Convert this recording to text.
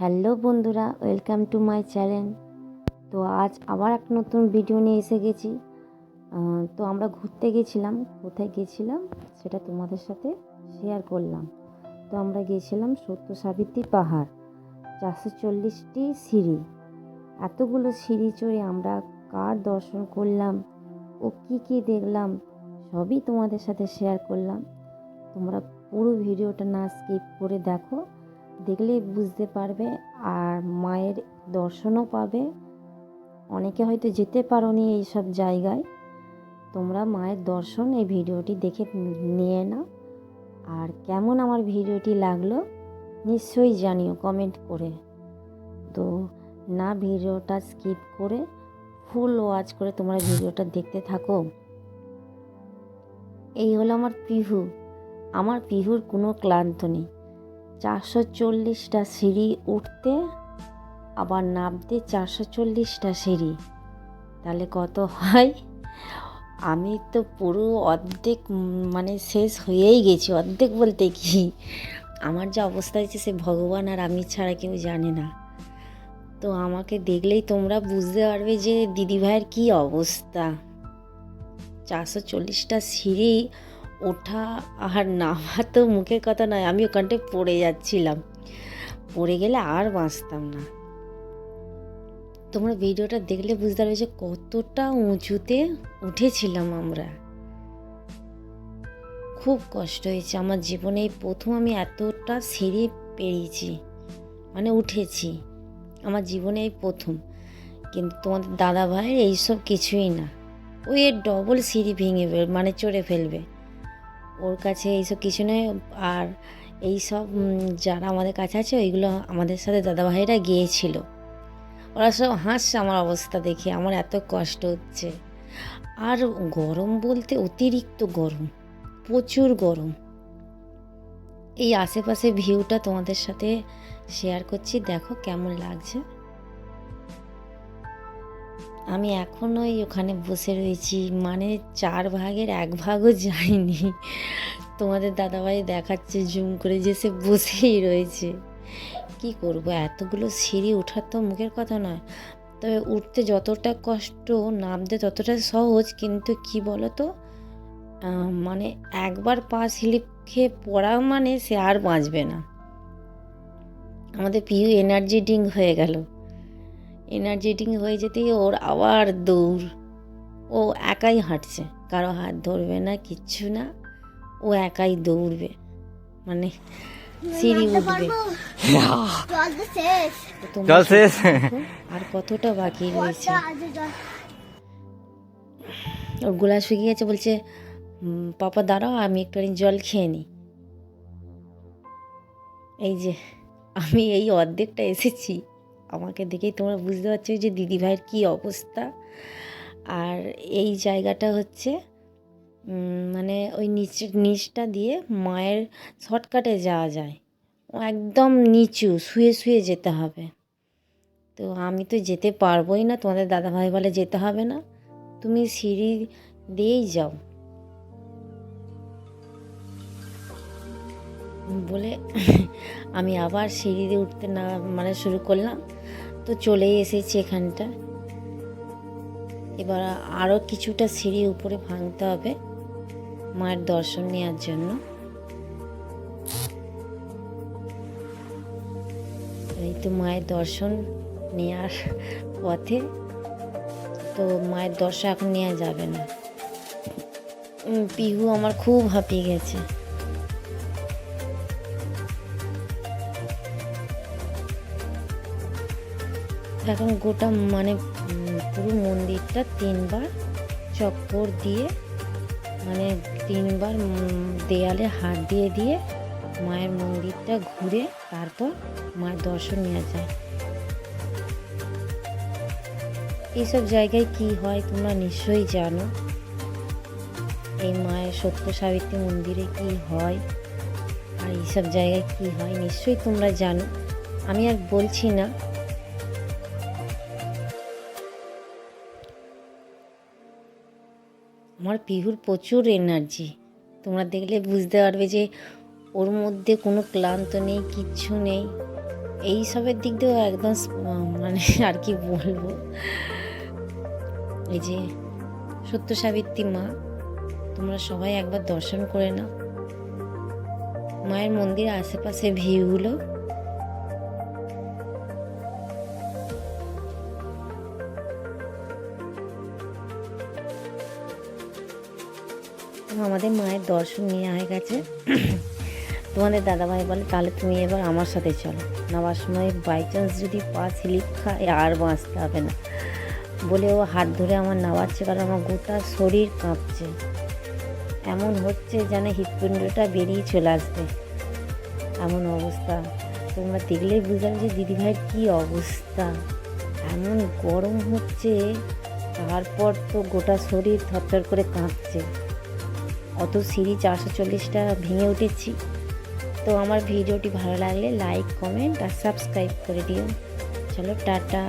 Hello বন্ধুরা, welcome to my channel. তো আজ আবার এক নতুন ভিডিও নিয়ে এসে গেছি। তো আমরা ঘুরতে গেছিলাম। কোথায় গেছিলাম সেটা তোমাদের সাথে শেয়ার করলাম। তো আমরা গেছিলাম সত্য সাবিত্রী পাহাড়, চারশো চল্লিশটি সিঁড়ি। এতগুলো সিঁড়ি চড়ে আমরা কার দর্শন করলাম ও কী কী দেখলাম সবই তোমাদের সাথে শেয়ার করলাম। তোমরা পুরো ভিডিওটা না স্কিপ করে দেখো। দেখলে বুঝতে পারবে আর মায়ের দর্শনও পাবে। অনেকে হয়তো যেতে পারোনি এইসব জায়গায়। তোমরা মায়ের দর্শন এই ভিডিওটি দেখে নিয়ে নাও। আর কেমন আমার ভিডিওটি লাগল নিশ্চয়ই জানিও কমেন্ট করে। তো না ভিডিওটা স্কিপ করে ফুল ওয়াচ করে তোমরা ভিডিওটা দেখতে থাকো। এই হলো আমার পিহু। আমার পিহুর কোনো ক্লান্ত নেই। চারশো চল্লিশটা সিঁড়ি উঠতে, আবার নামতে চারশো চল্লিশটা সিঁড়ি। তাহলে কত হয়? আমি তো পুরো অর্ধেক মানে শেষ হয়েই গেছি, অর্ধেক বলতে কি? আমার যে অবস্থা হয়েছে সে ভগবান আর আমি ছাড়া কেউ জানে না। তো আমাকে দেখলেই তোমরা বুঝতে পারবে যে দিদিভাইয়ের কী অবস্থা। চারশো চল্লিশটা সিঁড়ি ওঠা আর নামা তো মুখের কথা নয় আমি ওখানটায় পড়ে যাচ্ছিলাম। পড়ে গেলে আর বাঁচতাম না। তোমরা ভিডিওটা দেখলে বুঝতে পারবে যে কতটা উঁচুতে উঠেছিলাম আমরা। খুব কষ্ট হয়েছে। আমার জীবনে প্রথম আমি এতটা সিঁড়ি পেরিয়েছি মানে উঠেছি। আমার জীবনে এই প্রথম। কিন্তু তোমাদের দাদা ভাইয়ের এইসব কিছুই না। ওই ডবল সিঁড়ি ভেঙে মানে চড়ে ফেলবে। ওর কাছে এইসব কিছু নয় আর এই সব যারা আমাদের কাছে আছে, ওইগুলো আমাদের সাথে দাদাভাইরা গিয়েছিল। ওরা সব হাসছে আমার অবস্থা দেখে, আমার এত কষ্ট হচ্ছে। আর গরম বলতে অতিরিক্ত গরম, প্রচুর গরম। এই আশেপাশে ভিউটা তোমাদের সাথে শেয়ার করছি। দেখো কেমন লাগছে। আমি এখনোই ওখানে বসে রয়েছি। মানে চার ভাগের এক ভাগও যায়নি। তোমাদের দাদাভাই দেখাচ্ছে, জুম করে যে সে বসেই রয়েছে। কি করব? এতগুলো সিঁড়ি ওঠার তো মুখের কথা নয়। তবে উঠতে যতটা কষ্ট, নামতে ততটা সহজ, কিন্তু কি বলো তো মানে একবার পা স্লিপ খেয়ে পড়া মানে সে আর বাঁচবে না। আমাদের পিউ এনার্জি ড্রিঙ্ক হয়ে গেল। এনার্জি ড্রিঙ্ক হয়ে যেতেই ওর আবার দৌড়। ও একাই হাঁটছে কারও হাত ধরবে না কিচ্ছু না ও একাই দৌড়বে। মানে সিঁড়ি উঠবে। আর কতটা বাকি রয়েছে? ওর গোলা শুকিয়ে গেছে বলছে পাপা দাঁড়াও আমি একটুখানি জল খেয়ে নিই এই যে আমি এই অর্ধেকটা এসেছি। আমাকে দেখেই তোমরা বুঝতে পারছ যে দিদিভাইয়ের কী অবস্থা। আর এই জায়গাটা হচ্ছে মানে ওই নিচ, নিচটা দিয়ে মায়ের শর্টকাটে যাওয়া যায়। একদম নিচু, শুয়ে শুয়ে যেতে হবে। তো আমি তো যেতে পারবোই না, তোমাদের দাদাভাই বলে যেতে হবে না। তুমি সিঁড়ি দিয়েই যাও। বলে আমি আবার সিঁড়ি দিয়ে উঠতে না মানে শুরু করলাম। তো চলেই এসেছি এখানটা। এবার আরও কিছুটা সিঁড়ি উপরে ভাঙতে হবে মায়ের দর্শন নেওয়ার জন্য। এই তো মায়ের দর্শন নেওয়ার পথে। তো মায়ের দর্শন এখন নেওয়া যাবে না। পিহু আমার খুব হাঁপিয়ে গেছে। এখন গোটা মানে পুরো মন্দিরটা তিনবার চক্কর দিয়ে মানে তিনবার দেয়ালে হাত দিয়ে দিয়ে মায়ের মন্দিরটা ঘুরে তারপর মায়ের দর্শন নেওয়া যায়। এইসব জায়গায় কি হয় তোমরা নিশ্চয়ই জানো। এই মায়ের সত্য সাবিত্রী মন্দিরে কি হয় আর এইসব জায়গায় কি হয় নিশ্চয়ই তোমরা জানো। আমি আর বলছি না আমার পিহুর প্রচুর এনার্জি তোমরা দেখলে বুঝতে পারবে যে ওর মধ্যে কোনো ক্লান্ত নেই, কিচ্ছু নেই। এই সবের দিক দিয়েও একদম মানে আর কি বলব? এই যে সত্য সাবিত্রী মা, তোমরা সবাই একবার দর্শন করে নাও। মায়ের মন্দির আশেপাশে ভিউগুলো। তো আমাদের মায়ের দর্শন নিয়ে হয়ে গেছে। তোমাদের দাদাভাই বলে, তাহলে তুমি এবার আমার সাথে চলো। নামার সময় বাই চান্স যদি পা স্লিপ খায়, আর বাঁচতে হবে না। বলে ও হাত ধরে আমার নামাচ্ছে, কারণ আমার গোটা শরীর কাঁপছে। এমন হচ্ছে যেন হৃৎপিণ্ডটা বেরিয়ে চলে আসবে। এমন অবস্থা। তোমরা দেখলেই পারবে যে দিদিভাইয়ের কী অবস্থা। এমন গরম হচ্ছে, তারপর তো গোটা শরীর থরথর করে কাঁপছে। অত সিঁড়ি চারশো চল্লিশটা ভেঙে উঠেছি। তো আমার ভিডিওটি ভালো লাগলে লাইক, কমেন্ট আর সাবস্ক্রাইব করে দিও। চলো টাটা।